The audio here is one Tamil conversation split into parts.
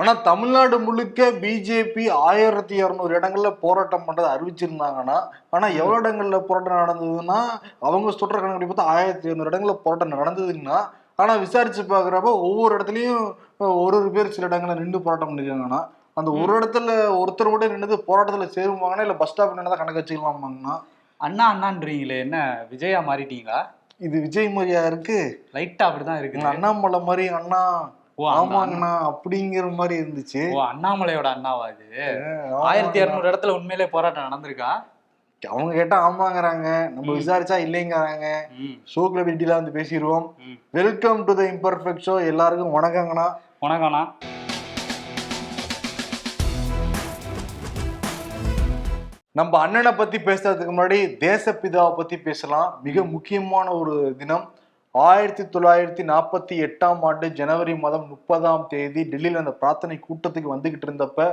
ஆனா தமிழ்நாடு முழுக்க பிஜேபி ஆயிரத்தி இருநூறு இடங்கள்ல போராட்டம் பண்றதை அறிவிச்சிருந்தாங்கன்னா ஆனா எவ்வளவு இடங்கள்ல போராட்டம் நடந்ததுன்னா அவங்க சொல்ற கணக்கு பார்த்தா ஆயிரத்தி இருநூறு இடங்கள்ல போராட்டம் நடந்ததுன்னா ஆனா விசாரிச்சு பாக்குறப்ப ஒவ்வொரு இடத்துலயும் ஒரு ஒரு பேர் சில இடங்கள்ல நின்று போராட்டம் பண்ணிருக்காங்கன்னா அந்த ஒரு இடத்துல ஒருத்தர் மட்டும் நின்று போராட்டத்துல சேருவாங்கன்னா இல்ல பஸ் ஸ்டாப் நின்று கணக்கு வச்சுக்கலாமாங்கன்னா? அண்ணா அண்ணான்றீங்களே என்ன விஜயா மாறிட்டீங்களா? இது விஜய் மாதிரியா இருக்கு? லைட்டா அப்படிதான் இருக்கு. அண்ணாமலை மாதிரி அண்ணா- ஆமாங்கண்ணா அப்படிங்கிற மாதிரி இருந்துச்சு. ஓ அண்ணாமலையோட அண்ணாவா இது. ஆயிரத்தி இருநூறு இடத்துல உண்மையிலே போராட்டம் நடந்திருக்கா? அவங்க கேட்டா ஆமாங்கறாங்க. நம்ம விசாரிச்சா இல்லைங்கறாங்க. ஷோக்ல டீட்டெயிலா வந்து பேசிடுவோம். Welcome to the imperfect show எல்லாருக்கும் வணக்கங்கண்ணா. வணக்கம்ண்ணா. நம்ம அண்ணனை பத்தி பேசுறதுக்கு முன்னாடி தேசப்பிதாவை பத்தி பேசலாம். மிக முக்கியமான ஒரு தினம். ஆயிரத்தி தொள்ளாயிரத்தி நாற்பத்தி எட்டாம் ஆண்டு ஜனவரி மாதம் முப்பதாம் தேதி டெல்லியில அந்த பிரார்த்தனை கூட்டத்துக்கு வந்துகிட்டு இருந்தப்ப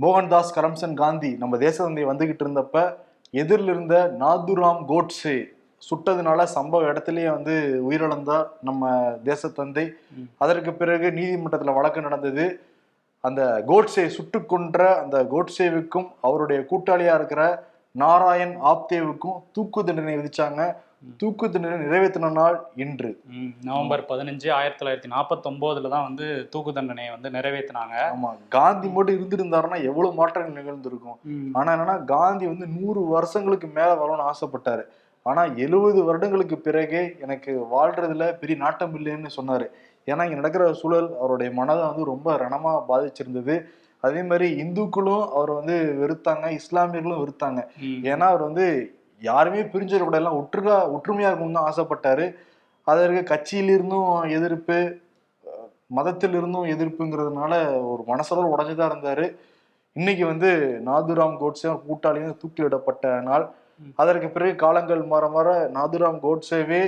மோகன்தாஸ் கரம்சன் காந்தி நம்ம தேச தந்தை வந்துகிட்டு இருந்தப்ப எதிரில் இருந்த நாதுராம் கோட்ஸே சுட்டதுனால சம்பவ இடத்துலயே வந்து உயிரிழந்தார் நம்ம தேசத்தந்தை. அதற்கு பிறகு நீதிமன்றத்துல வழக்கு நடந்தது. அந்த கோட்ஸே சுட்டு கொன்ற அந்த கோட்ஸேவுக்கும் அவருடைய கூட்டாளியா இருக்கிற நாராயண் ஆப்தேவுக்கும் தூக்கு தண்டனை விதிச்சாங்க. தூக்கு தண்டனை நிறைவேற்றின நாள் இன்று நவம்பர் பதினஞ்சு ஆயிரத்தி தொள்ளாயிரத்தி நாற்பத்தி ஒன்பதுல தான் வந்து தூக்கு தண்டனையை வந்து நிறைவேற்றினாங்க. ஆமா காந்தி மட்டும் இருந்திருந்தாருன்னா எவ்வளவு மாற்றங்கள் நிகழ்ந்திருக்கும். ஆனா என்னன்னா காந்தி வந்து நூறு வருஷங்களுக்கு மேல வரணும்னு ஆசைப்பட்டாரு. ஆனா எழுபது வருடங்களுக்கு பிறகே எனக்கு வாழ்றதுல பெரிய நாட்டம் இல்லைன்னு சொன்னாரு. ஏன்னா இங்க நடக்கிற சூழல் அவருடைய மனதை வந்து ரொம்ப ரணமா பாதிச்சிருந்தது. அதே மாதிரி இந்துக்களும் அவர் வந்து வெறுத்தாங்க இஸ்லாமியர்களும் வெறுத்தாங்க. ஏன்னா அவர் வந்து யாருமே பிரிஞ்சிடக்கூட எல்லாம் ஒற்றுகா ஒற்றுமையா இருக்கணும்னு தான் ஆசைப்பட்டாரு. அதற்கு கட்சியிலிருந்தும் எதிர்ப்பு மதத்திலிருந்தும் எதிர்ப்புங்கிறதுனால ஒரு மனசளவு உடஞ்சுதான் இருந்தாரு. இன்னைக்கு வந்து நாதுராம் கோட்ஸே கூட்டாளியும் தூக்கிலிடப்பட்ட நாள். அதற்கு பிறகு காலங்கள் மாற மாற நாதுராம் கோட்ஸேவே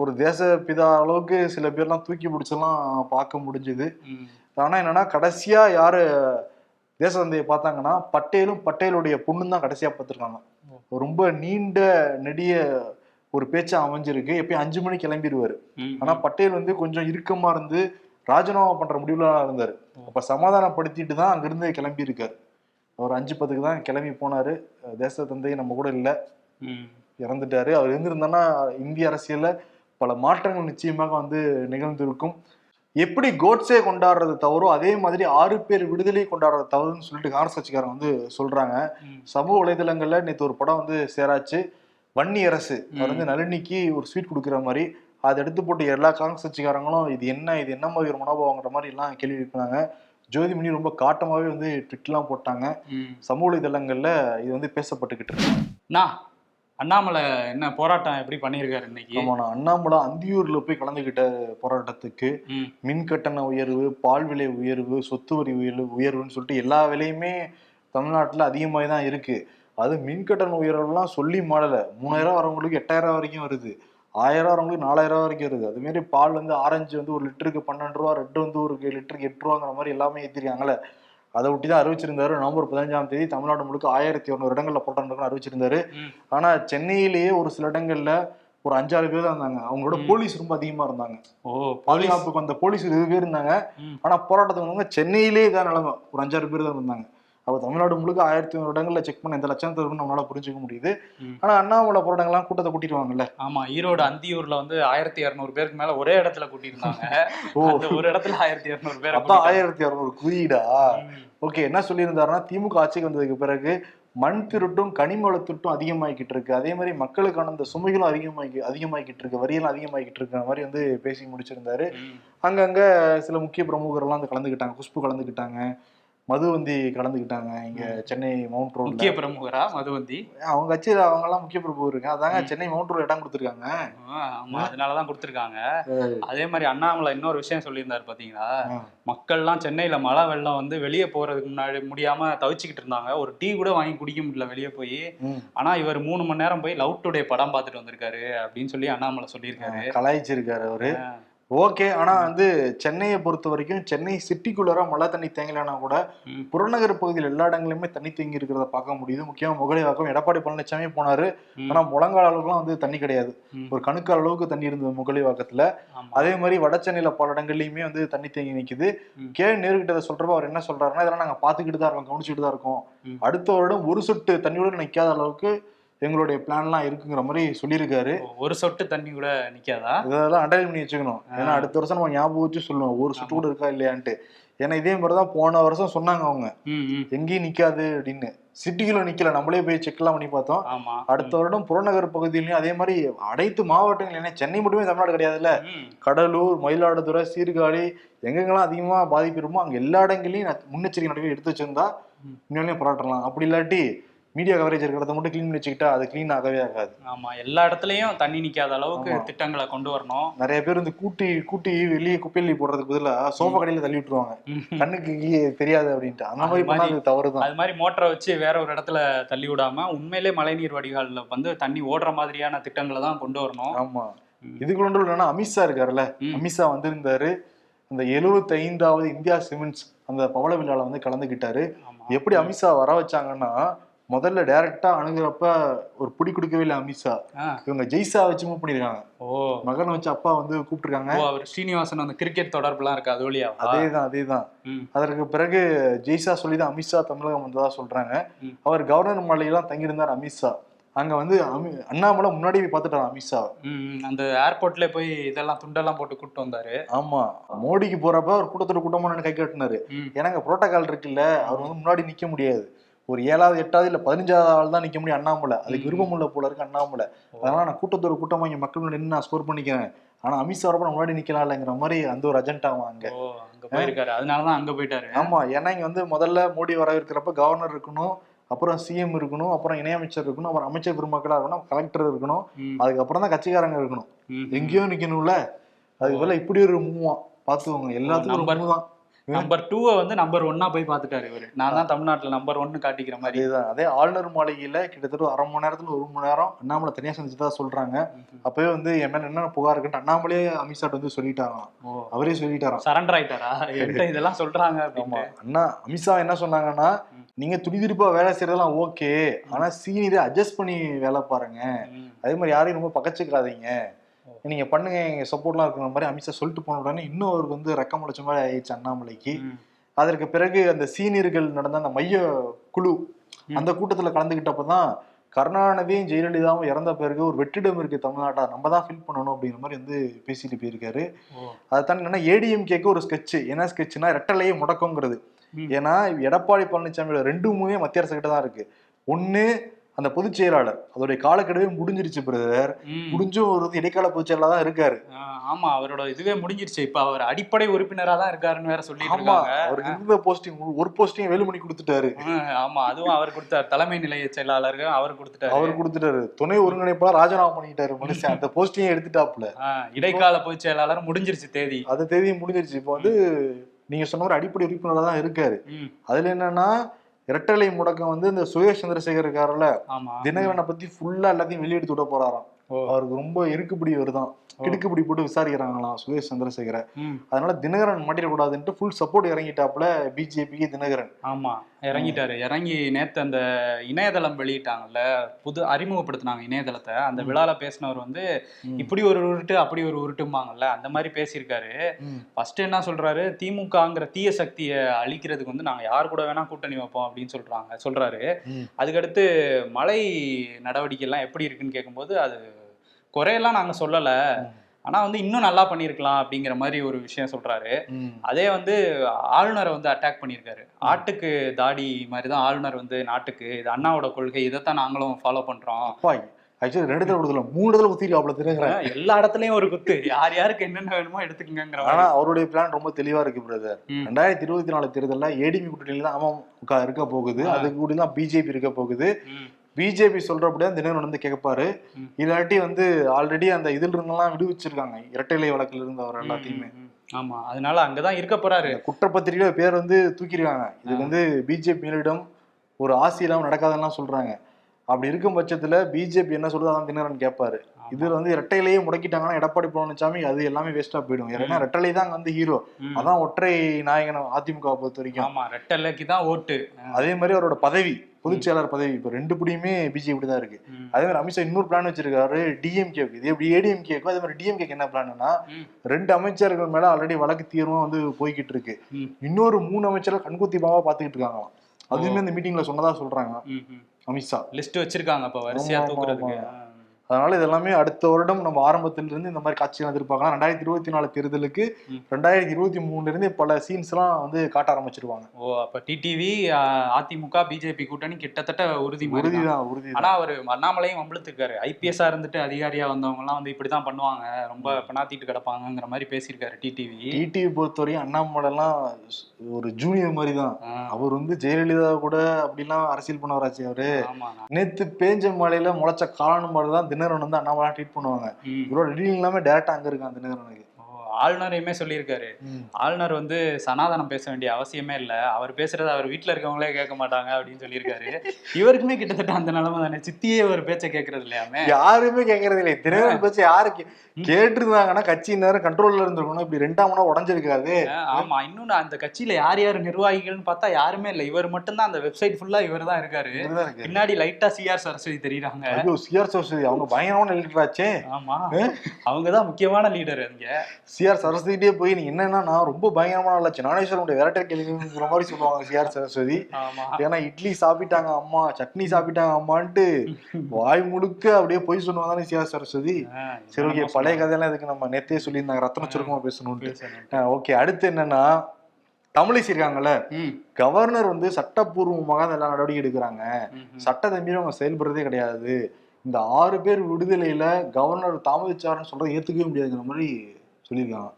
ஒரு தேச பிதா அளவுக்கு சில பேர்லாம் தூக்கி பிடிச்செல்லாம் பார்க்க முடிஞ்சுது. ம், ஆனா என்னன்னா கடைசியா யாரு தேச தந்தையை பார்த்தாங்கன்னா பட்டேலும் பட்டேலுடைய பொண்ணும் தான் கடைசியா பார்த்திருக்காங்க. ரொம்ப நீண்ட நெடிய ஒரு பேச்சா அமைஞ்சிருக்கு. எப்பயும் அஞ்சு மணிக்கு கிளம்பிடுவாரு. ஆனா பட்டேல் வந்து கொஞ்சம் இறுக்கமா இருந்து ராஜினாமா பண்ற முடிவுல இருந்தாரு. அப்ப சமாதானப்படுத்திட்டு தான் அங்கிருந்து கிளம்பி இருக்காரு அவர் அஞ்சு பத்துக்கு தான் கிளம்பி போனாரு. தேச தந்தை நம்ம கூட இல்ல. இறந்துட்டாரு. அவர் இருந்திருந்தான்னா இந்திய அரசியல்ல பல மாற்றங்கள் நிச்சயமாக வந்து நிகழ்ந்திருக்கும். எப்படி கோட்ஸே கொண்டாடுறது தவறோ அதே மாதிரி ஆறு பேர் விடுதலை கொண்டாடுறது தவறுன்னு சொல்லிட்டு காங்கிரஸ் கட்சிக்காரங்க வந்து சொல்றாங்க. சமூக வலைதளங்கள்ல நேற்று ஒரு படம் வந்து சேராச்சு. வன்னி அரசு. அவர் வந்து நளினிக்கு ஒரு ஸ்வீட் கொடுக்குற மாதிரி. அதை எடுத்து போட்டு எல்லா காங்கிரஸ் கட்சிக்காரங்களும் இது என்ன இது என்ன மாதிரி ஒரு மனோபாவங்கிற மாதிரி எல்லாம் கேள்வி எழுப்பினாங்க ஜோதிமணி ரொம்ப காட்டமாவே வந்து ட்விட்லாம் போட்டாங்க. சமூக வலைதளங்கள்ல இது வந்து பேசப்பட்டுக்கிட்டு இருக்கு. அண்ணாமலை என்ன போராட்டம் எப்படி பண்ணியிருக்காரு இன்னைக்கு? ஆமா நான் அண்ணாமலை அந்தியூர்ல போய் கலந்துகிட்ட போராட்டத்துக்கு மின் கட்டண உயர்வு பால் விலை உயர்வு சொத்து வரி உயர்வு உயர்வுன்னு சொல்லிட்டு எல்லா விலையுமே தமிழ்நாட்டுல அதிகமாகி தான் இருக்கு. அது மின் கட்டண உயர்வுலாம் சொல்லி மாடல மூணாயிரம் வரவங்களுக்கு எட்டாயிரம் வரைக்கும் வருது. ஆயிரம் வரவங்களுக்கு நாலாயிரம் வரைக்கும் வருது. அது மாதிரி பால் வந்து ஆரஞ்சு வந்து ஒரு லிட்டருக்கு பன்னெண்டு ரூபா ரெட்டு வந்து ஒரு லிட்டருக்கு எட்டு ரூபாங்கிற மாதிரி எல்லாமே ஏற்றிருக்காங்களே அதை ஒட்டி தான் அறிவிச்சிருந்தாரு. நவம்பர் பதினஞ்சாம் தேதி தமிழ்நாடு முழுக்க ஆயிரத்தி இரநூறு இடங்கள்ல போராட்டம் அறிவிச்சிருந்தாரு. ம். ஆனா சென்னையிலேயே ஒரு சில இடங்கள்ல ஒரு அஞ்சாறு பேர் தான் இருந்தாங்க. அவங்களோட. போலீஸ் ரொம்ப அதிகமா இருந்தாங்க. ஓ பாதுகாப்புக்கு வந்த போலீஸ் இருபது பேர் இருந்தாங்க. ஆனா போராட்டத்துக்கு வந்தவங்க சென்னையிலே இதான் நிலைமை. ஒரு அஞ்சாறு பேர் தான் இருந்தாங்க. அப்ப தமிழ்நாடு முழுக்க ஆயிரத்தி ஐநூறு இடங்கள்ல செக் பண்ண எந்த லட்சம் இருக்குன்னு நம்மளால புரிஞ்சுக்க முடியுது. ம். ஆனா அண்ணாமலை போராட்டங்கள்லாம் கூட்டத்தை கூட்டிடுவாங்கல்ல. ஆமா ஈரோடு அந்தியூர்ல வந்து ஆயிரத்தி இருநூறு பேருக்கு மேல ஒரே இடத்துல கூட்டியிருந்தாங்க. ஒரு இடத்துல ஆயிரத்தி இருநூறு பேர் அப்ப ஆயிரத்தி இரநூறு குறியீடா ஓகே என்ன சொல்லியிருந்தாருன்னா திமுக ஆட்சிக்கு வந்ததுக்கு பிறகு மண் திருட்டும் கனிம வள திருட்டும் அதிகமாகிக்கிட்டு இருக்கு. அதே மாதிரி மக்களுக்கான அந்த சுமைகளும் அதிகமாகி அதிகமாகிக்கிட்டு இருக்கு. வரியெல்லாம் அதிகமாகிக்கிட்டு இருக்கிற மாதிரி வந்து பேசி முடிச்சிருந்தாரு. அங்கங்க சில முக்கிய பிரமுகர்லாம் வந்து கலந்துக்கிட்டாங்க. குஷ்பு கலந்துக்கிட்டாங்க. மதுவந்தி கலந்துக்கிட்டாங்க இங்க சென்னை மவுண்ட் ரோட்ல. முக்கிய பிரமுகரா மதுவந்தி? அவங்க கட்சியில அவங்க எல்லாம் முக்கிய பிரபு இருக்காங்க. அதாங்க. சென்னை மவுண்ட் ரோட்ல இடம் கொடுத்துருக்காங்க. ஆமா அதனாலதான் கொடுத்திருக்காங்க. அதே மாதிரி அண்ணாமலை இன்னொரு விஷயம் சொல்லியிருந்தாரு பாத்தீங்களா? ஆ. மக்கள்லாம் சென்னையில மழை வெள்ளம் வந்து வெளியே போறதுக்கு முன்னாடி முடியாம தவிச்சுக்கிட்டு இருந்தாங்க. ஒரு டீ கூட வாங்கி குடிக்க முடியல வெளியே போய். ஆனா இவர் மூணு மணி நேரம் போய் லவ் டுடே படம் பார்த்துட்டு வந்திருக்காரு அப்படின்னு சொல்லி அண்ணாமலை சொல்லியிருக்காரு. கலாய்ச்சிருக்காரு அவரு. ஓகே ஆனா வந்து சென்னையை பொறுத்த வரைக்கும் சென்னை சிட்டிக்குள்ளார மழை தண்ணி தேங்கலைன்னா கூட. புறநகர் பகுதியில் எல்லா இடங்களிலுமே தண்ணி தேங்கி இருக்கிறத பார்க்க முடியுது முக்கியமா முகலிவாக்கம் எடப்பாடி பழனிசாமி போனாரு. ஆனா முழங்கால அளவுக்குலாம் வந்து தண்ணி கிடையாது. ஒரு கணுக்கால் அளவுக்கு தண்ணி இருந்தது முகலிவாக்கத்துல. அதே மாதிரி வட சென்னையில பல இடங்கள்லயுமே வந்து தண்ணி தேங்கி நிக்குது. கே நேருகிட்ட சொல்றப்ப அவர் என்ன சொல்றாருன்னா இதெல்லாம் நாங்க பாத்துக்கிட்டு தான் இருக்கோம் கவனிச்சுட்டு தான் இருக்கோம். அடுத்த வருடம் ஒரு சொட்டு தண்ணியோட நிக்காத அளவுக்கு எங்களுடைய பிளான்லாம் இருக்குங்கிற மாதிரி சொல்லியிருக்காரு. ஒரு சொட்டு தண்ணி கூட நிக்காதா? இதெல்லாம் அண்டர்லைன் பண்ணி வச்சுக்கணும். ஏன்னா அடுத்த வருஷம் நம்ம ஞாபகம் வச்சு சொல்லணும் ஒரு சுட்டு கூட இருக்கா இல்லையான்ட்டு. ஏன்னா இதே மாதிரி தான் போன வருஷம் சொன்னாங்க அவங்க. எங்கேயும் நிக்காது அப்படின்னு. சிட்டிக்குள்ள நிக்கல. நம்மளே போய் செக்லாம் பண்ணி பார்த்தோம். அடுத்த வருடம் புறநகர் பகுதியிலையும் அதே மாதிரி அனைத்து மாவட்டங்கள் ஏன்னா சென்னை மட்டுமே தமிழ்நாடு கிடையாதுல்ல. கடலூர் மயிலாடுதுறை சீர்காழி எங்கெங்கெல்லாம் அதிகமா பாதிப்பு இருக்குமோ அங்க எல்லா இடங்களையும் முன்னெச்சரிக்கை நடவடிக்கை எடுத்து வச்சிருந்தா இன்னும் போராட்டலாம். அப்படி இல்லாட்டி மீடியா கவரேஜ் இருக்கிற இடத்த மட்டும் க்ளீன் பண்ணி வச்சுக்கிட்டா அது க்ளீன் ஆகவே ஆகாது. ஆமா எல்லா இடத்துலயும் தண்ணி நிக்காத அளவுக்கு. திட்டங்களை கொண்டு வரணும். நிறைய பேர் வந்து கூட்டி கூட்டி வெளியே குப்பையில போடுறதுக்கு பதிலா சோஃபா கடையில தள்ளி விட்டுருவாங்க. கண்ணுக்கு தெரியாது அப்படின்ட்டு. அந்த மாதிரி அது பண்ணா மாதிரி- அது தவறுதான் அது மாதிரி மோட்டரை வச்சு வேற ஒரு இடத்துல தள்ளி விடாம உண்மையிலே மழைநீர் வடிகால்ல வந்து தண்ணி ஓடுற மாதிரியான திட்டங்களை தான் கொண்டு வரணும். ஆமா. ம். இதுக்குள்ள ஒன்றும் இல்லைன்னா அமித்ஷா இருக்காருல்ல? ம். அமித்ஷா வந்திருந்தாரு. அந்த எழுபத்தி ஐந்தாவது இந்தியா சிமெண்ட்ஸ் அந்த பவள விழால வந்து கலந்துக்கிட்டாரு. எப்படி அமித்ஷா வர வச்சாங்கன்னா முதல்ல டைரக்டா அணுகிறப்ப ஒரு பிடி கொடுக்கவே இல்லை அமித்ஷா. இவங்க ஜெய்சா வச்சு மூவ் பண்ணிருக்காங்க. ஓ. மகனை வச்சு அப்பா வந்து கூப்பிட்டுருக்காங்க. ஓ அவர் ஸ்ரீனிவாசன் அந்த கிரிக்கெட் தொடர்புலாம் இருக்கு? அது வழியாவா அதேதான் அதேதான். ம். அதற்கு பிறகு ஜெய்சா சொல்லி தான் அமித்ஷா தமிழகம் வந்ததா சொல்றாங்க. அவர் கவர்னர் மாளிகைலாம் தங்கியிருந்தார் அமித்ஷா. அங்க வந்து அமி அண்ணாமலை முன்னாடி போய் பார்த்துட்டார் அமித்ஷா. அந்த ஏர்போர்ட்ல போய் இதெல்லாம் துண்டெல்லாம் போட்டு கூட்டு வந்தாரு. ஆமா. மோடிக்கு போறப்ப ஒரு கூட்டத்தோட கூட்டமா கை காட்டினாரு. ம். ஏன்னாங்க புரோட்டோகால் இருக்குல்ல அவர் வந்து முன்னாடி நிக்க முடியாது. ஒரு ஏழாவது எட்டாவது இல்ல பதினஞ்சாவது ஆள் தான் நிக்க முடியும் அண்ணாமலை. அதுக்கு. விருப்பம் உள்ள போல இருக்கு அண்ணாமலை. அதனால நான் கூட்டத்தோட கூட்டமா இங்க மக்கள் நின்னு நான் ஸ்கோர் பண்ணிக்கிறேன். ஆனா அமித்ஷா வரப்ப முன்னாடி நிக்கலாம் இல்லைங்கிற மாதிரி அந்த ஒரு அஜெண்டாவும் அங்க. போயிருக்காரு. அதனாலதான் அங்க போயிட்டாரு. ஆமா ஏன்னா இங்க வந்து முதல்ல மோடி வரவேற்கிறப்ப கவர்னர் இருக்கணும் அப்புறம் சிஎம் இருக்கணும் அப்புறம் இணையமைச்சர் இருக்கணும் அப்புறம் அமைச்சர் பெருமக்களா இருக்கணும் கலெக்டர் இருக்கணும் அதுக்கப்புறம் தான் கட்சிக்காரங்க இருக்கணும். எங்கேயோ நிக்கணும்ல. அதுக்கு பதிலா இப்படி ஒரு மூவா பாத்துக்கோங்க எல்லாத்துக்கும் ஒரு மூவ் தான். நம்பர் டூவை வந்து நம்பர் ஒன்னா போய் பார்த்துட்டாரு இவரு. நான் தான் தமிழ்நாட்டுல நம்பர் ஒன்னு காட்டிக்கிற மாதிரி. அதேதான். அதே ஆளுநர் மாளிகையில கிட்டத்தட்ட அரை மணி நேரத்துல ஒரு மணி நேரம் அண்ணாமலை தனியா செஞ்சுதான் சொல்றாங்க. அப்பவே வந்து என் மேல என்ன புகார் இருக்குன்னு அண்ணாமலையே அமித்ஷா வந்து சொல்லிட்டாராம். அவரே சொல்லிட்டாராம். சரண்டர் ஆயிட்டாரா? இதெல்லாம் சொல்றாங்க அண்ணா அமித்ஷா என்ன சொன்னாங்கன்னா. நீங்க துடிதுடிப்பா வேலை செய்யறதெல்லாம் ஓகே ஆனா சீனியரை அட்ஜஸ்ட் பண்ணி வேலை பாருங்க. அதே மாதிரி யாரையும் ரொம்ப பக்கச்சுக்காதீங்க ஓ. நீங்க பண்ணுங்க எங்க சப்போர்ட்லாம் இருக்கிற மாதிரி அமித்ஷா சொல்லிட்டு போன உடனே இன்னும் அவருக்கு வந்து ரெக்கம் முளைச்ச மாதிரி ஆயிடுச்சு அண்ணாமலைக்கு. அதற்கு பிறகு அந்த சீனியர்கள் நடந்த அந்த மைய குழு. அந்த கூட்டத்துல கலந்துகிட்டப்பதான் கருணாநிதியும் ஜெயலலிதாவும் இறந்த பிறகு ஒரு வெற்றிடம் இருக்கு தமிழ்நாட்டா நம்ம தான் ஃபில் பண்ணணும் அப்படிங்கிற மாதிரி வந்து பேசிட்டு போயிருக்காரு ஓ அதை தாண்டி என்னன்னா ஏடிஎம் கேக்கு ஒரு ஸ்கெட்ச் என்ன ஸ்கெட்ச்னா ரெட்டலையே முடக்கங்கிறது. ஏன்னா எடப்பாடி பழனிசாமியோட ரெண்டு மூவே மத்திய அரசு கிட்ட தான் இருக்கு ஒண்ணு அந்த பொதுச் செயலாளர் அதோடைய காலக்கெடுவே முடிஞ்சிருச்சு பிரதர். முடிஞ்சும் ஒரு இடைக்கால பொதுச் செயலாளர் தான் இருக்காரு. ஆமா அவரோட இதுவே முடிஞ்சிருச்சு. இப்ப அவர் அடிப்படை உறுப்பினரா தான் இருக்காருன்னு வேற சொல்லிட்டு ஆமா அவருக்கு இருந்த போஸ்டிங் ஒரு போஸ்டிங் வேலுமணி கொடுத்துட்டாரு. ஆமா அதுவும் அவர் கொடுத்தாரு தலைமை நிலைய செயலாளருக்கு அவர் கொடுத்துட்டாரு. அவர் கொடுத்துட்டாரு. துணை ஒருங்கிணைப்பாளர் ராஜினாமா பண்ணிட்டாரு மனுஷன். அந்த போஸ்டிங் எடுத்துட்டாப்ல இடைக்கால பொதுச் செயலாளர் முடிஞ்சிருச்சு தேதி. அந்த தேதியும் முடிஞ்சிருச்சு. இப்போ வந்து நீங்க சொன்ன ஒரு அடிப்படை உறுப்பினரா தான் இருக்காரு. அதுல என்னன்னா இரட்டலை முடக்கம் வந்து இந்த சுயேஷ் சந்திரசேகர் இருக்காருல்ல தினகரனை பத்தி ஃபுல்லா எல்லாத்தையும் வெளியெடுத்து விட போறாராம். அவருக்கு ரொம்ப இருக்குப்பிடி வருதான் கிடுக்குப்பிடி போட்டு விசாரிக்கிறாங்களாம் சுரேஷ் சந்திரசேகரை. அதனால தினகரன் மாட்டிடக்கூடாதுன்ட்டு ஃபுல் சப்போர்ட் இறங்கிட்டாப்புல பிஜேபிக்கு தினகரன். ஆமா. இறங்கிட்டாரு. இறங்கி நேத்து அந்த இணையதளம் வெளியிட்டாங்கல்ல புது அறிமுகப்படுத்தினாங்க இணையதளத்தை. அந்த விழால பேசினவர் வந்து. இப்படி ஒரு உருட்டு அப்படி ஒரு உருட்டும்பாங்கல்ல அந்த மாதிரி பேசியிருக்காரு. ஃபர்ஸ்ட் என்ன சொல்றாரு? திமுகங்கிற தீய சக்தியை அழிக்கிறதுக்கு வந்து நாங்க யார் கூட வேணா கூட்டணி வைப்போம் அப்படின்னு சொல்றாங்க சொல்றாரு. அதுக்கடுத்து மழை நடவடிக்கை எல்லாம் எப்படி இருக்குன்னு கேட்கும்போது அது குறையெல்லாம் நாங்க சொல்லல. ஆனா வந்து இன்னும் நல்லா பண்ணியிருக்கலாம் அப்படிங்கிற மாதிரி ஒரு விஷயம் சொல்றாரு. அதே வந்து ஆளுநரை வந்து அட்டாக் பண்ணியிருக்காரு ஆட்டுக்கு தாடி மாதிரி தான் ஆளுநர் வந்து நாட்டுக்கு இது அண்ணாவோட கொள்கை இதைத்தான் நாங்களும் ஃபாலோ பண்றோம். அப்பா ஆக்சுவலி ரெண்டு தடவை கொடுத்துல மூணு தடவை குத்திருக்காப்புல தினகரன் எல்லா இடத்துலயும் ஒரு குத்து. யார் யாருக்கு என்னென்ன வேணுமோ எடுத்துக்கங்கிற ஆனா அவருடைய பிளான் ரொம்ப தெளிவா இருக்கு பிரதர். ரெண்டாயிரத்தி இருபத்தி நாலு தேர்தல்ல ஏடிபி கூட்டணியில தான் அமமுக இருக்க போகுது. அதுக்கு கூட தான் பிஜேபி இருக்க போகுது. பிஜேபி சொல்றபடியா தினகரன் வந்து கேட்பாரு. இல்லாட்டி வந்து ஆல்ரெடி அந்த இதுல இருந்தெல்லாம் விடுவிச்சிருக்காங்க. இரட்டைலை வழக்குல இருந்து அவர் எல்லாத்தையுமே. ஆமா அதனால அங்கதான் இருக்க போறாரு. குற்றப்பத்திரிகையில பேர் வந்து தூக்கிருக்காங்க இது வந்து பிஜேபி மேலிடம் ஒரு ஆசி இல்லாம நடக்காதுன்னு சொல்றாங்க. அப்படி இருக்கும் பட்சத்துல பிஜேபி என்ன சொல்றது அதான் தினகரன் கேட்பாரு இதுல வந்து இரட்டையிலேயே முடக்கிட்டாங்கன்னா எடப்பாடி பழனிசாமி அது எல்லாமே வேஸ்டா போயிடும். ஏன்னா ரெட்டலை தான் வந்து ஹீரோ. அதான் ஒற்றை நாயகன் அதிமுக பொறுத்த வரைக்கும். ஆமா ரெட்டலைக்கு தான் ஓட்டு. அதே மாதிரி அவரோட பதவி பொதுச் செயலாளர் பதவி இப்போ ரெண்டு புடியுமே பிஜேபி தான் இருக்கு. அதே மாதிரி அமித்ஷா இன்னொரு பிளான் வச்சிருக்காரு டிஎம்கே இது எப்படி ஏடிஎம்கேக்கும் அதே மாதிரி டிஎம்கேக்கு என்ன பிளான்னா. ரெண்டு அமைச்சர்கள் மேல ஆல்ரெடி வழக்கு தீர்வும் வந்து போய்கிட்டு இருக்கு. இன்னொரு மூணு அமைச்சர்கள் கண்குத்தி பாவா பாத்துக்கிட்டு இருக்காங்களாம். அதுவுமே இந்த மீட்டிங்ல சொன்னதா சொல்றாங்க. அமித்ஷா. லிஸ்ட் வச்சிருக்காங்க இப்ப வரிசையா தூக்குறதுக்கு. அதனால இது எல்லாமே அடுத்த வருடம் நம்ம ஆரம்பத்துல இருந்து இந்த மாதிரி காட்சிகள் எதிர்பார்க்கலாம். ரெண்டாயிரத்தி இருபத்தி நாலு தேர்தலுக்கு. ரெண்டாயிரத்தி இருபத்தி மூணுல இருந்து பல சீன்ஸ் எல்லாம் வந்து காட்ட ஆரம்பிச்சிருவாங்க. ஓ அப்ப டிடிவி அதிமுக பிஜேபி கூட்டணி கிட்டத்தட்ட உறுதி மாதிரி தான். உறுதிதான் உறுதி ஆனா அவரு அண்ணாமலையும் வம்பிழுத்துருக்காரு. ஐபிஎஸ்ஆ இருந்துட்டு அதிகாரியா வந்தவங்க எல்லாம் வந்து இப்படிதான் பண்ணுவாங்க. ரொம்ப பினாத்திட்டு கிடப்பாங்கங்கிற மாதிரி பேசியிருக்காரு டிடிவி டிடிவி பொறுத்தவரையும் அண்ணாமலை எல்லாம் ஒரு ஜூனியர் மாதிரி தான் அவர் வந்து ஜெயலலிதா கூட அப்படிலாம் அரசியல் பண்ணவராச்சு அவரு. ஆமா நேத்து பேஞ்ச மழையில முளைச்ச காளான் மாதிரி தான் தினகரன் வந்து அண்ணாமலை ட்ரீட் பண்ணுவாங்க. இவரோட டீலிங் எல்லாமே டேரக்டா அங்க இருக்கான் தினகரனுக்கு ஓ, ஆளுநரையுமே சொல்லியிருக்காரு. ஆளுநர் வந்து சனாதனம் பேச வேண்டிய அவசியமே இல்ல. அவர் பேசுறத அவர் வீட்ல இருக்கவங்களே கேட்க மாட்டாங்க அப்படின்னு சொல்லியிருக்காரு. இவருக்குமே கிட்டத்தட்ட அந்த நிலைமை தானே. சித்தியே ஒரு பேச்சை கேட்கறது இல்லையாமே. யாருமே கேட்கறது இல்லை தினகரன் பேச்சு யாரு கேட்டிருந்தாங்கன்னா நேரம் கண்ட்ரோல்ல இருந்திருக்கணும். இப்படி ரெண்டாமனா உடஞ்சிருக்காது. ஆஹ் ஆமா. இன்னொன்னு அந்த கட்சியில யார் யார் நிர்வாகிகள்னு பார்த்தா யாருமே இல்ல. இவர் மட்டும்தான் அந்த வெப்சைட் ஃபுல்லா இவர் தான் இருக்காரு. பின்னாடி லைட்டா சிஆர் சரஸ்வதி தெரியுறாங்க. ஐயோ சிஆர் சரஸ்வதி அவங்க பயங்கரமான எடிட்டராச்சே ஆமா. அவங்கதான் முக்கியமான லீடர் அங்க சிஆர் சரஸ்வதிட்டே போய் நீ என்னன்னா நான் ரொம்ப பயங்கரமான ஆளாச்சு நானேஸ்வரனுடைய விரட்ட கேள்விங்கிற மாதிரி சொல்லுவாங்க சிஆர் சரஸ்வதி. ஏன்னா இட்லி சாப்பிட்டாங்க அம்மா சட்னி சாப்பிட்டாங்க அம்மான்ட்டு வாய் முழுக்க அப்படியே போய் சொன்னவங்க தானே சிஆர் சரஸ்வதி. சரி ஓகே பழைய கதையெல்லாம் இதுக்கு நம்ம நேத்தே சொல்லியிருந்தாங்க. ரத்தன சுருக்கமா பேசணும்ட்டு பேசணும். ஓகே அடுத்து என்னன்னா தமிழிசை இருக்காங்கல்ல கவர்னர் வந்து சட்டப்பூர்வமாக எல்லா நடவடிக்கை எடுக்கிறாங்க. சட்டத்தை மீறி அவங்க செயல்படுறதே கிடையாது. இந்த ஆறு பேர் விடுதலையில கவர்னர் தாமதிச்சாருன்னு சொல்றதை ஏத்துக்கவே முடியாதுங்கிற மாதிரி சொல்லியிருக்காங்க.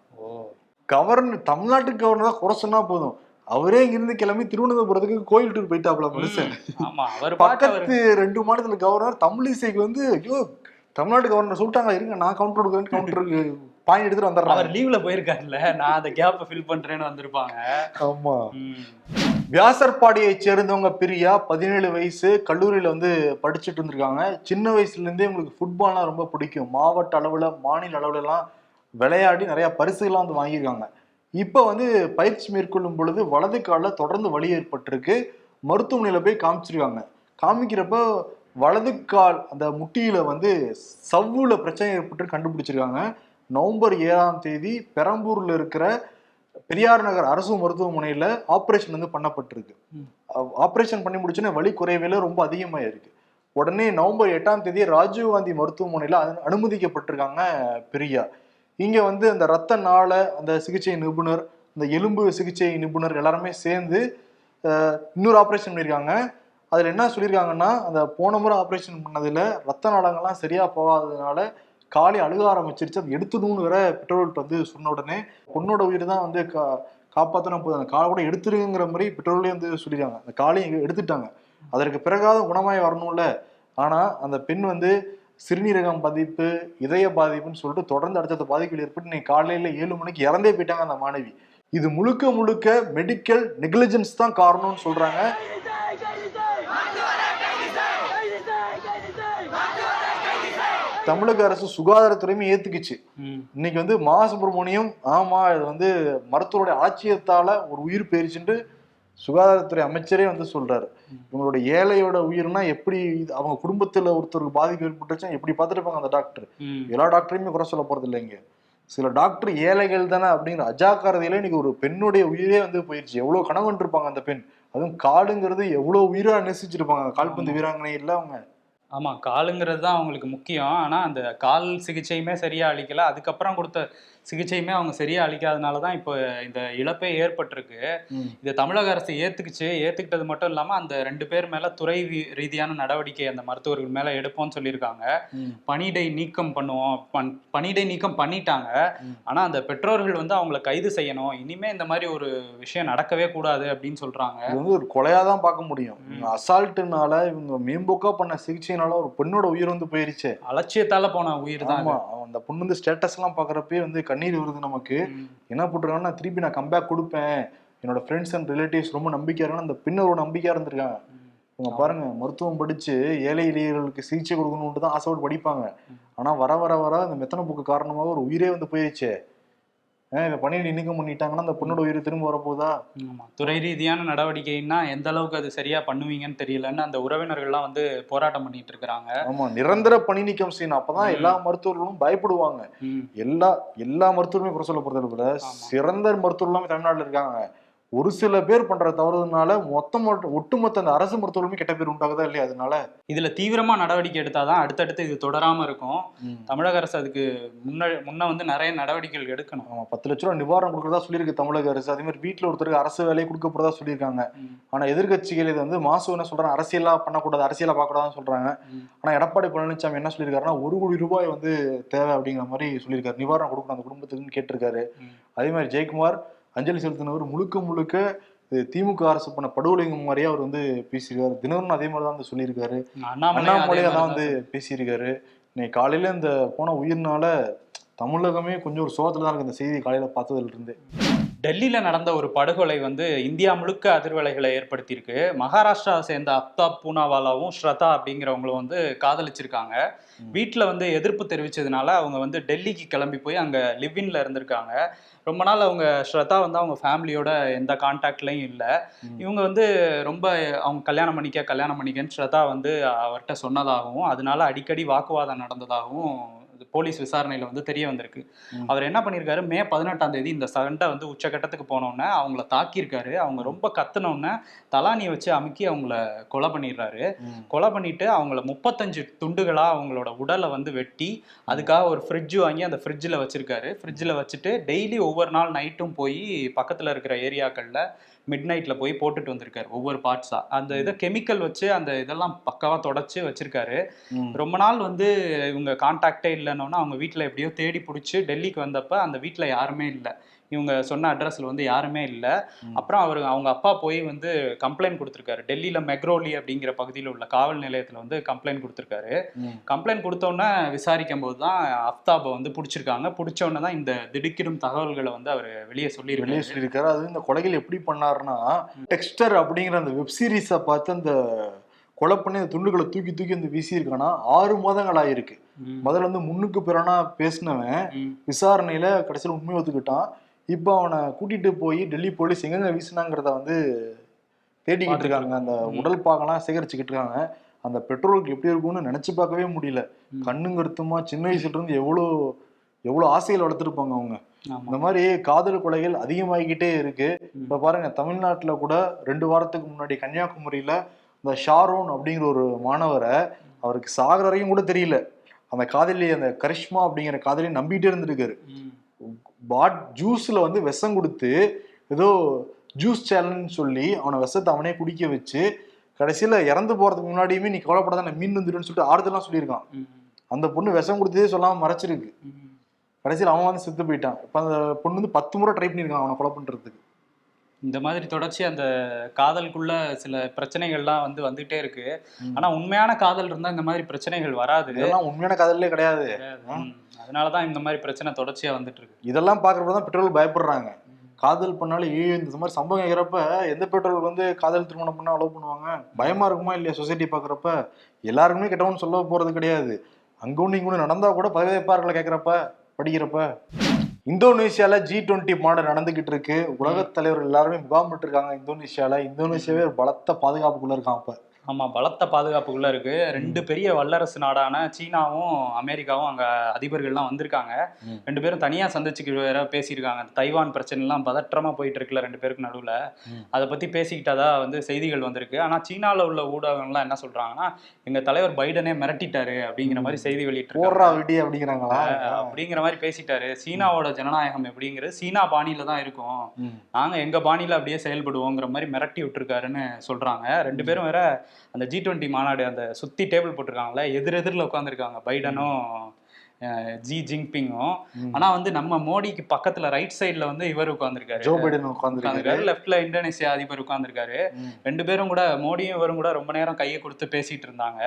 கவர்னர் தமிழ்நாட்டுக்கு கவர்னர் தான் குறை சொன்னா போதும். அவரே இங்கிருந்து கிளம்பி திருவனந்தபுரத்துக்கு கோயில் டூர் போயிட்டாப்ல மனுஷன். அவர் அவர் பக்கத்து ரெண்டு மாநிலத்துல கவர்னர் தமிழிசைக்கு வந்து ஐயோ தமிழ்நாட்டு கவர்னர் சொல்லிட்டாங்க இருங்க நான் கவுண்டர் கொடுக்குறேன் கவுண்டருக்கு பாயிண்ட் எடுத்துட்டு அவர் வந்துடுறாங்க லீவ்ல போயிருக்காருல்ல நான் அந்த கேப்பை ஃபில் பண்றேன்னு வந்திருப்பாங்க. ஆமா. வியாசர்பாடியை சேர்ந்தவங்க பிரியா பதினேழு வயசு கல்லூரியில வந்து படிச்சுட்டு இருந்திருக்காங்க. சின்ன வயசுல இருந்தே உங்களுக்கு ஃபுட்பால்னா ரொம்ப பிடிக்கும். மாவட்ட அளவுல மாநில அளவுல எல்லாம் விளையாடி நிறைய பரிசுகள்லாம் வந்து வாங்கியிருக்காங்க. இப்போ வந்து பயிற்சி மேற்கொள்ளும் பொழுது வலது காலில் தொடர்ந்து வலி ஏற்பட்டிருக்கு. மருத்துவமனையில போய் காமிச்சிருக்காங்க. காமிக்கிறப்ப வலது கால் அந்த முட்டியில வந்து சவ்வுல பிரச்சனை ஏற்பட்டு கண்டுபிடிச்சிருக்காங்க. நவம்பர் ஏழாம் தேதி பெரம்பூர்ல இருக்கிற பெரியார் நகர் அரசு மருத்துவமனையில ஆபரேஷன் வந்து பண்ணப்பட்டிருக்கு. ஆபரேஷன் பண்ணி முடிச்சோன்னே வலி குறைவில ரொம்ப அதிகமாயிருக்கு. உடனே நவம்பர் எட்டாம் தேதி ராஜீவ்காந்தி மருத்துவமனையில அனு- அனுமதிக்கப்பட்டிருக்காங்க பிரியா இங்க வந்து அந்த ரத்த நாள அந்த சிகிச்சை நிபுணர் இந்த எலும்பு சிகிச்சை நிபுணர் எல்லாருமே சேர்ந்து இன்னொரு ஆப்ரேஷன் பண்ணியிருக்காங்க அதுல என்ன சொல்லியிருக்காங்கன்னா அந்த போன முறை ஆப்ரேஷன் பண்ணதுல ரத்த நாளங்கள்லாம் சரியா போகாததுனால காலி அழுக ஆரம்பிச்சிருச்சு. அது எடுத்துடணும்னு வேற பெட்ரோல்கிட்ட வந்து சொன்ன உடனே பொண்ணோட உயிர் தான் வந்து கா காப்பாத்தினா போதும் அந்த காலை கூட எடுத்துருங்கிற மாதிரி பெட்ரோல்லே வந்து சொல்லிடுறாங்க அந்த காலையும் எடுத்துட்டாங்க. அதற்கு பிறகாவது குணமாய் வரணும்ல. ஆனால் அந்த பெண் வந்து சிறுநீரகம் பாதிப்பு இதய பாதிப்புன்னு சொல்லிட்டு தொடர்ந்து அடுத்தடுத்த பாதிப்புகள் ஏற்பட்டு இன்னைக்கு காலையில ஏழு மணிக்கு இறந்தே போயிட்டாங்க அந்த மாணவி. இது முழுக்க முழுக்க மெடிக்கல் நெக்லிஜென்ஸ் தான் காரணம்னு சொல்றாங்க. தமிழக அரசு சுகாதாரத்துறையுமே ஏத்துக்குச்சு. இன்னைக்கு வந்து மா சுப்பிரமணியம் ஆமா இது வந்து மருத்துவருடைய அலட்சியத்தால ஒரு உயிர் போயிருச்சுட்டு சுகாதாரத்துறை அமைச்சரே வந்து சொல்றாரு. இவங்களோட ஏழையோட உயிர்னா எப்படி அவங்க குடும்பத்துல ஒருத்தருக்கு பாதிப்பு ஏற்பட்டுச்சா எப்படி பார்த்துருப்பாங்க அந்த டாக்டர். எல்லா டாக்டரையுமே குறை சொல்ல போறது இல்லைங்க. சில டாக்டர் ஏழைகள் தானே அப்படிங்கிற அஜாக்கிரதையில இன்னைக்கு ஒரு பெண்ணுடைய உயிரே வந்து போயிருச்சு. எவ்வளவு கனவு இருப்பாங்க அந்த பெண். அதுவும் காடுங்கிறது எவ்வளவு உயிரா நேசிச்சிருப்பாங்க. கால்பந்து வீராங்கனை இல்ல அவங்க. ஆமா காலுங்கிறது தான் அவங்களுக்கு முக்கியம். ஆனா அந்த கால் சிகிச்சையுமே சரியா அளிக்கல. அதுக்கப்புறம் கொடுத்த சிகிச்சையுமே அவங்க சரியா அளிக்காதனால தான் இப்போ இந்த இழப்பே ஏற்பட்டிருக்கு. இதை தமிழக அரசு ஏத்துக்குச்சு. ஏத்துக்கிட்டது மட்டும் இல்லாம அந்த ரெண்டு பேர் மேல துறை ரீதியான நடவடிக்கை அந்த மருத்துவர்கள் மேல எடுப்போம்னு சொல்லியிருக்காங்க. ம். பணியிடை நீக்கம் பண்ணுவோம். பண்- பணியிடை நீக்கம் பண்ணிட்டாங்க. ஆனா அந்த பெற்றோர்கள் வந்து அவங்கள கைது செய்யணும். இனிமே இந்த மாதிரி ஒரு விஷயம் நடக்கவே கூடாது அப்படின்னு சொல்றாங்க. இது வந்து ஒரு கொலையா தான் பார்க்க முடியும். அசால்ட்டுனால இவங்க மேம்போக்கா பண்ண சிகிச்சைனால ஒரு பெண்ணோட உயிர் வந்து போயிருச்சு. அலட்சியத்தால போன உயிர் தான் அந்த பொண்ணு வந்து ஸ்டேட்டஸ் எல்லாம் பாக்குறப்பே வந்து கண்ணீர் வருது நமக்கு. என்ன போட்டிருக்காங்கன்னா திருப்பி நான் கம்பேக் கொடுப்பேன். என்னோட ஃப்ரெண்ட்ஸ் அண்ட் ரிலேட்டிவ்ஸ் ரொம்ப நம்பிக்கையா இருக்காங்க அந்த பெண்ணோட நம்பிக்கையா இருந்திருக்காங்க. இவங்க பாருங்க மருத்துவம் படிச்சு ஏழை எளியர்களுக்கு சிகிச்சை கொடுக்கணும்னு தான் ஆசைப்பட்டு படிப்பாங்க. ஆனா வர வர வர இந்த மெத்தன போக்கு காரணமாக ஒரு உயிரே வந்து போயிருச்சே. இதை பண்ணிட்டு நீக்கம் பண்ணிட்டாங்கன்னா அந்த பொண்ணோட உயிர் திரும்ப வரப்போதா துறை ரீதியான நடவடிக்கைன்னா எந்த அளவுக்கு அது சரியா பண்ணுவீங்கன்னு தெரியலன்னு அந்த உறவினர்கள்லாம் வந்து போராட்டம் பண்ணிட்டு இருக்கிறாங்க. ஆமா நிரந்தர பணி நீக்கம் செய்யணும் அப்பதான் எல்லா மருத்துவர்களும் பயப்படுவாங்க. எல்லா எல்லா மருத்துவருமே குறை சொல்ல போறதை விட சிறந்த மருத்துவர் எல்லாமே தமிழ்நாட்டுல இருக்காங்க. ஒரு சில பேர் பண்ற தவறுனால மொத்தம் ஒட்டுமொத்த அந்த அரசு மருத்துவர்களுமே கெட்ட பேர் உண்டாகுதா இல்லையா அதனால? இதுல தீவிரமா நடவடிக்கை எடுத்தாதான் அடுத்தடுத்து இது தொடராம இருக்கும். தமிழக அரசு அதுக்கு முன்ன முன்ன வந்து நிறைய நடவடிக்கைகள் எடுக்கணும். ஆமா பத்து லட்ச ரூபா நிவாரணம் கொடுக்கறதா சொல்லியிருக்கு தமிழக அரசு. அதே மாதிரி வீட்டுல ஒருத்தருக்கு அரசு வேலையை கொடுக்க போறதா சொல்லியிருக்காங்க. ஆனா எதிர்க்கட்சிகள் இது வந்து மாசு என்ன சொல்றாங்க? அரசியலா பண்ணக்கூடாது அரசியலா பார்க்கக்கூடாதுன்னு சொல்றாங்க. ஆனா எடப்பாடி பழனிசாமி என்ன சொல்லியிருக்காருன்னா ஒரு கோடி ரூபாய் வந்து தேவை அப்படிங்கிற மாதிரி சொல்லியிருக்காரு. நிவாரணம் கொடுக்கணும் அந்த குடும்பத்துக்குன்னு கேட்டிருக்காரு. அதே மாதிரி ஜெயக்குமார் அஞ்சலி செலுத்தினவர் முழுக்க முழுக்க திமுக அரசு பண்ண படுகொலைங்க மாதிரியே அவர் வந்து பேசியிருக்காரு. தினகரன் அதே மாதிரி தான் வந்து சொல்லியிருக்காரு. அண்ணாமலை அண்ணாமலை அதே தான் வந்து பேசியிருக்காரு. இன்னைக்கு காலையில இந்த போன உயிர்னால தமிழகமே கொஞ்சம் ஒரு சோகத்துல தான் இருக்கு. இந்த செய்தி காலையில பார்த்ததுல இருந்து டெல்லியில நடந்த ஒரு படுகொலை வந்து இந்தியா முழுக்க அதிர்வலைகளை ஏற்படுத்தியிருக்கு. மகாராஷ்டிராவை சேர்ந்த அப்தாப் பூனாவாலாவும் ஸ்ரதா அப்படிங்கிறவங்களும் வந்து காதலிச்சிருக்காங்க. வீட்டில் வந்து எதிர்ப்பு தெரிவிச்சதுனால அவங்க வந்து டெல்லிக்கு கிளம்பி போய் அங்கே லிவ்இன்ல இருந்திருக்காங்க. ரொம்ப நாள் அவங்க ஸ்ரதா வந்து அவங்க ஃபேமிலியோட எந்த கான்டாக்ட்லையும் இல்லை. இவங்க வந்து ரொம்ப அவங்க கல்யாணம் பண்ணிக்க கல்யாணம் பண்ணிக்கன்னு ஸ்ரதா வந்து அவர்கிட்ட சொன்னதாகவும் அதனால அடிக்கடி வாக்குவாதம் நடந்ததாகவும் போலீஸ் விசாரணையில வந்து தெரிய வந்திருக்கு. அவர் என்ன பண்ணியிருக்காரு மே பதினெட்டாம் தேதி இந்த சண்டை வந்து உச்சகட்டத்துக்கு போனோடனே அவங்கள தாக்கியிருக்காரு. அவங்க ரொம்ப கத்துனோடனே தலானியை வச்சு அமுக்கி அவங்கள கொலை பண்ணிடுறாரு. கொலை பண்ணிட்டு அவங்கள முப்பத்தஞ்சு துண்டுகளா அவங்களோட உடலை வந்து வெட்டி அதுக்காக ஒரு ஃப்ரிட்ஜ் வாங்கி அந்த ஃப்ரிட்ஜில் வச்சிருக்காரு. ஃப்ரிட்ஜில் வச்சுட்டு டெய்லி ஒவ்வொரு நாள் நைட்டும் போய் பக்கத்தில் இருக்கிற ஏரியாக்களில் மிட் நைட்டில் போய் போட்டுட்டு வந்திருக்காரு ஒவ்வொரு பார்ட்ஸாக அந்த இதை கெமிக்கல் வச்சு அந்த இதெல்லாம் பக்காவாக தொடச்சி வச்சிருக்காரு. ரொம்ப நாள் வந்து இவங்க கான்டாக்டே இல்லைன்னொன்னா அவங்க வீட்டில் எப்படியோ தேடி பிடிச்சி டெல்லிக்கு வந்தப்ப அந்த வீட்டில் யாருமே இல்லை. இவங்க சொன்ன அட்ரஸ்ல வந்து யாருமே இல்லை. அப்புறம் அவர் அவங்க அப்பா போய் வந்து கம்ப்ளைண்ட் கொடுத்துருக்காரு. டெல்லியில் மெக்ரோலி அப்படிங்கிற பகுதியில் உள்ள காவல் நிலையத்தில் வந்து கம்ப்ளைண்ட் கொடுத்துருக்காரு. கம்ப்ளைண்ட் கொடுத்தோன்னே விசாரிக்கும் போது தான் அஃப்தாபை வந்து பிடிச்சிருக்காங்க. பிடிச்ச உடனே தான் இந்த திடுக்கிடும் தகவல்களை வந்து அவர் வெளியே வெளியே சொல்லியிருக்காரு. அது இந்த கொலைகள் எப்படி பண்ணாருன்னா டெக்ஸ்டர் அப்படிங்கிற அந்த வெப் சீரிஸை பார்த்து அந்த கொலை பண்ணி அந்த துண்டுகளை தூக்கி தூக்கி வந்து வீசியிருக்கானா? ஆறு மாதங்கள் ஆயிருக்கு. முதல்ல வந்து முன்னுக்கு பிறனா பேசினவன். விசாரணையில கடைசியில் உண்மை ஒத்துக்கிட்டான். இப்போ அவனை கூட்டிட்டு போய் டெல்லி போலீஸ் எங்கெங்க வீசினாங்கிறத வந்து தேடிக்கிட்டு இருக்காங்க. அந்த. உடல் பாகம்லாம் சேகரிச்சுக்கிட்டு இருக்காங்க. அந்த பெட்ரோலுக்கு எப்படி இருக்கும்னு நினைச்சு பார்க்கவே முடியல. ம். கண்ணும் கருத்துமா சின்ன வயசுல இருந்து எவ்வளோ எவ்வளோ ஆசைகள் வளர்த்துருப்பாங்க அவங்க. இந்த மாதிரி காதல் கொலைகள் அதிகமாகிக்கிட்டே இருக்கு. இப்ப பாருங்க தமிழ்நாட்டுல கூட ரெண்டு வாரத்துக்கு முன்னாடி கன்னியாகுமரியில இந்த ஷாரோன் அப்படிங்கிற ஒரு மாணவரை அவருக்கு சாகிற வரைக்கும் கூட தெரியல. அந்த காதலி அந்த கரிஷ்மா அப்படிங்கிற காதலி நம்பிட்டே இருந்திருக்காரு. பாட் ஜூஸ்ல வந்து விஷம் கொடுத்து ஏதோ ஜூஸ் சேலஞ்ச் சொல்லி அவனை விஷத்தை அவனே குடிக்க வச்சு கடைசியில இறந்து போறதுக்கு முன்னாடியுமே நீ கவலைப்படாத மீன் வந்துடுன்னு சொல்லிட்டு ஆறுதலாம் சொல்லியிருக்கான். அந்த பொண்ணு விஷம் கொடுத்ததே சொல்லாம மறைச்சிருக்கு. கடைசியில் அவன் வந்து செத்து போயிட்டான் இப்ப அந்த பொண்ணு வந்து பத்து முறை ட்ரை பண்ணியிருக்கான் அவனை கொலை பண்றதுக்கு இந்த மாதிரி தொடர்ச்சி அந்த காதலுக்குள்ள சில பிரச்சனைகள்லாம் வந்து வந்துட்டே இருக்கு. ஆனா உண்மையான காதல் இருந்தா இந்த மாதிரி பிரச்சனைகள் வராது. இதெல்லாம் உண்மையான காதலே கிடையாது. அதனாலதான் இந்த மாதிரி பிரச்சனை தொடர்ச்சியா வந்துட்டு இருக்கு. இதெல்லாம் பாக்குறப்ப தான் பெட்ரோல் பயப்படுறாங்க. காதல் பண்ணாலும் ஐயோ இந்த மாதிரி சம்பவம் இருக்கிறப்ப எந்த பெட்ரோல் வந்து காதல் திருமணம் பண்ணா அலோவ் பண்ணுவாங்க? பயமா இருக்குமா இல்லையா சொசைட்டி பாக்குறப்ப எல்லாருக்குமே கெட்டவன்னு சொல்ல போறது கிடையாது. அங்க ஒண்ணு இங்க நடந்தா கூட பதவியப்பார்களை கேட்கறப்ப படிக்கிறப்ப. இந்தோனேஷியால ஜி டுவெண்ட்டி மாடல் நடந்துகிட்டு இருக்கு. உலகத் தலைவர்கள் எல்லாருமே முகாமிட்டு இருக்காங்க இந்தோனேஷியால. இந்தோனேஷியாவே ஒரு பலத்த பாதுகாப்புக்குள்ள இருக்கான் அப்ப ஆமா பலத்த பாதுகாப்புக்குள்ள இருக்கு. ரெண்டு பெரிய வல்லரசு நாடான சீனாவும் அமெரிக்காவும் அங்க அதிபர்கள்லாம் வந்திருக்காங்க. ரெண்டு பேரும் தனியா சந்திச்சுக்கு வேற பேசியிருக்காங்க. தைவான் பிரச்சனை எல்லாம் பதற்றமா போயிட்டு இருக்குல்ல ரெண்டு பேருக்கு நடுவுல. அதை பத்தி பேசிக்கிட்டதா வந்து செய்திகள் வந்திருக்கு. ஆனா சீனால உள்ள ஊடகங்கள்லாம் என்ன சொல்றாங்கன்னா எங்க தலைவர் பைடனே மிரட்டிட்டாரு அப்படிங்கிற மாதிரி செய்தி வெளியிட்டு அப்படிங்கிறாங்களா? அப்படிங்கிற மாதிரி பேசிட்டாரு. சீனாவோட ஜனநாயகம் எப்படிங்கிறது சீனா பாணியில தான் இருக்கும். நாங்க எங்க பாணியில அப்படியே செயல்படுவோங்கிற மாதிரி மிரட்டி விட்டுருக்காருன்னு சொல்றாங்க. ரெண்டு பேரும் வேற அந்த ஜி டுவெண்ட்டி மாநாடு அந்த சுத்தி டேபிள் போட்டிருக்காங்களே எதிர் எதிரில் உட்காந்துருக்காங்க பைடனும் ஜி ஜின்பிங்கும். ஆனா வந்து நம்ம மோடிக்கு பக்கத்துல ரைட் சைடுல வந்து இவர் உட்கார்ந்திருக்காரு. ஜோ பைடன் உட்காந்துருக்காரு லெஃப்ட்ல இந்தோனேசியா அதிபர் உட்கார்ந்திருக்காரு. ரெண்டு பேரும் கூட மோடியும் இவரும் கூட ரொம்ப நேரம் கையை கொடுத்து பேசிட்டு இருந்தாங்க.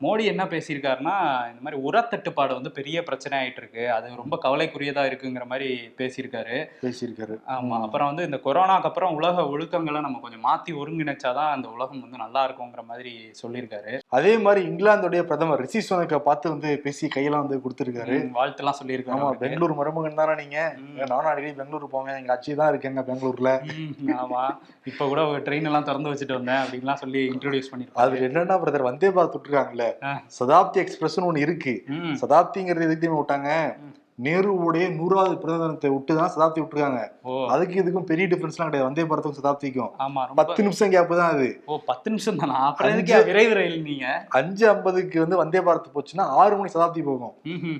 மோடி என்ன பேசியிருக்காருன்னா இந்த மாதிரி உரத்தட்டுப்பாடு வந்து பெரிய பிரச்சனை ஆயிட்டு இருக்கு அது ரொம்ப கவலைக்குரியதா இருக்குங்கிற மாதிரி பேசியிருக்காரு. பேசியிருக்காரு. ஆமா. அப்புறம் வந்து இந்த கொரோனாக்கு அப்புறம் உலக ஒழுக்கங்களை நம்ம கொஞ்சம் மாத்தி ஒருங்கிணைச்சாதான் அந்த உலகம் வந்து நல்லா இருக்குங்கிற மாதிரி சொல்லியிருக்காரு. அதே மாதிரி இங்கிலாந்துடைய பிரதமர் ரிஷி சுனக்கை பார்த்து வந்து பேசி கையெல்லாம் வந்து கொடுத்துருக்காரு வாழ்த்துலாம் ஆமா சொல்லியிருக்காரு பெங்களூர் மருமகன் தானே நீங்க. நானும் அடிக்கடி பெங்களூர் போவேன். எங்க அச்சி தான் இருக்கேங்க பெங்களூர்ல. ஆமா. இப்ப கூட ட்ரெயின் எல்லாம் திறந்து வச்சுட்டு வந்தேன் அப்படின்லாம் சொல்லி இன்ட்ரோடியூஸ் பண்ணிருக்காரு அதுல என்னன்னா பிரதர் வந்தே பாரத் விட்டுருக்காங்கல்ல. ஆ. சதாப்தி எக்ஸ்பிரஸ்னு ஒண்ணு இருக்கு. சதாப்திங்கிறது எதுக்கு விட்டாங்க. நேருவுடைய நூறாவது பிறந்த தினத்தை விட்டு தான் சதாப்தி விட்டுருக்காங்க. அதுக்கு இதுக்கும் பெரிய டிஃபரன்ஸ்லாம் கிடையாது. வந்தே பாரத்துக்கும் சதாப்திக்கும். ஆமா பத்து நிமிஷம் கேப் தான் அது. ஓ பத்து நிமிஷம் தானா? அப்புறம் விரைவு ரயில் நீங்க? அஞ்சு ஐம்பதுக்கு வந்து வந்தே பாரத் போச்சுன்னா ஆறு மணி சதாப்தி போகும்.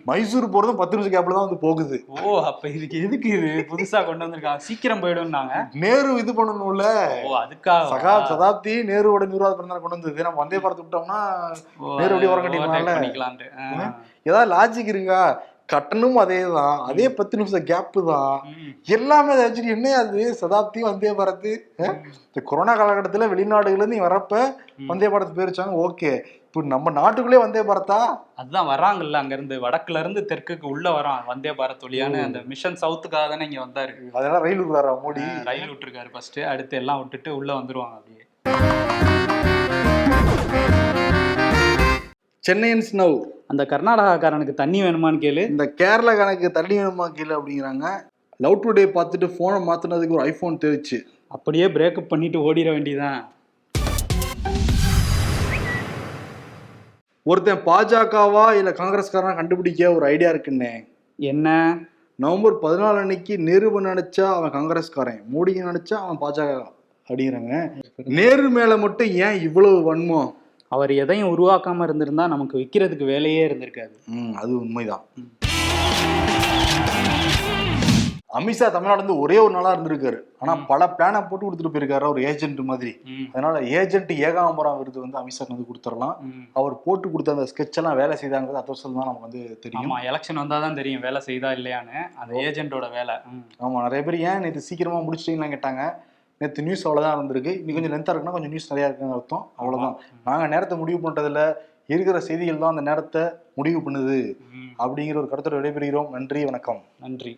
மைசூர் போறதும் பத்து நிமிஷம் கேப்ல தான் வந்து போகுது. ஓ அப்ப இதுக்கு எதுக்கு இது? புதுசா கொண்டு வந்திருக்காங்க. சீக்கிரம் போயிடும்னாங்க. நேரு இது பண்ணணும்ல. ஓ அதுக்காக. சகா சதாப்தி நேருவோட நூறாவது பிறந்த கொண்டு வந்தது. நம்ம வந்தே பாரத் விட்டோம்னா நேரு அப்படியே ஆ. ஏதாவது லாஜிக் இருக்கா? கட்டணமும் அதே தான் அதே பத்து நிமிஷம் கேப்பு தான். எல்லாமே வச்சுட்டு என்ன அது? சதாப்தி வந்தே பாரத்? இந்த கொரோனா காலகட்டத்துல வெளிநாடுகள்ல இருந்து இங்க வரப்ப வந்தே பாரத் போயிருச்சாங்க. ஓகே. இப்போ நம்ம நாட்டுக்குள்ளே வந்தே பாரத்தா? அதுதான் வராங்கல்ல அங்க இருந்து வடக்குல இருந்து தெற்குக்கு உள்ள வரான் வந்தே பாரத் வழியான அந்த மிஷன் சவுத்துக்காக தானே இங்க வந்தாரு. அதெல்லாம் ரயில் விடுறாரா மோடி? ரயில் விட்டுருக்காரு ஃபர்ஸ்ட் அடுத்து எல்லாம் விட்டுட்டு உள்ள வந்துருவாங்க அப்படியே. சென்னையன்ஸ் நவ் அந்த கர்நாடகாக்காரனுக்கு தண்ணி வேணுமான்னு கேளு. இந்த கேரளா கணக்கு தள்ளி வேணுமா கீழே அப்படிங்கிறாங்க. லவ் டுடே பார்த்துட்டு ஃபோனை மாத்தினதுக்கு ஒரு ஐபோன் தெரிச்சு அப்படியே பிரேக்கப் பண்ணிட்டு ஓடிட வேண்டியதான் ஒருத்தன் பாஜகவா இல்ல காங்கிரஸ்காரனா கண்டுபிடிக்க ஒரு ஐடியா இருக்குன்னே. என்ன? நவம்பர் பதினாலு அன்னைக்கு நேரு நினைச்சா அவன் காங்கிரஸ்காரன் மோடி நினைச்சா அவன் பாஜக அப்படிங்கிறாங்க. நேரு மேல மட்டும் ஏன் இவ்வளவு வன்மம்? அவர் எதையும் உருவாக்காம இருந்திருந்தா நமக்கு விற்கிறதுக்கு வேலையே இருந்திருக்காது. ம் அது உண்மைதான். அமித்ஷா தமிழ்நாடு வந்து ஒரே ஒரு நாளா இருந்திருக்காரு. ஆனா பல பிளானை போட்டு கொடுத்துட்டு போயிருக்காரு ஒரு ஏஜென்ட் மாதிரி. அதனால ஏஜென்ட் ஏகாம்பரம் விருது வந்து அமித்ஷாக்கு வந்து கொடுத்துடலாம். அவர் போட்டு கொடுத்த அந்த sketch எல்லாம் வேலை செய்தாங்கிறது அத்த வருஷம் தான் நமக்கு வந்து தெரியும். ஆமா எலெக்ஷன் வந்தாதான் தெரியும் வேலை செய்தா இல்லையான்னு. அந்த ஏஜென்ட்டோட வேலை. ஆமா நிறைய பேர் ஏன் நேற்று சீக்கிரமா முடிச்சிட்டீங்கன்னு கேட்டாங்க. நேற்று நியூஸ் அவ்வளோதான் இருந்திருக்கு இன்னும் கொஞ்சம் லென்த்தாக இருக்குன்னா கொஞ்சம் நியூஸ் நிறையா இருக்குன்னு அர்த்தம். அவ்வளோதான் நாங்கள் நேரத்தை முடிவு பண்ணுறதுல இருக்கிற செய்திகள் தான் அந்த நேரத்தை முடிவு பண்ணுது. அப்படிங்கிற ஒரு கருத்தோட விடைபெறுகிறோம். நன்றி வணக்கம். நன்றி.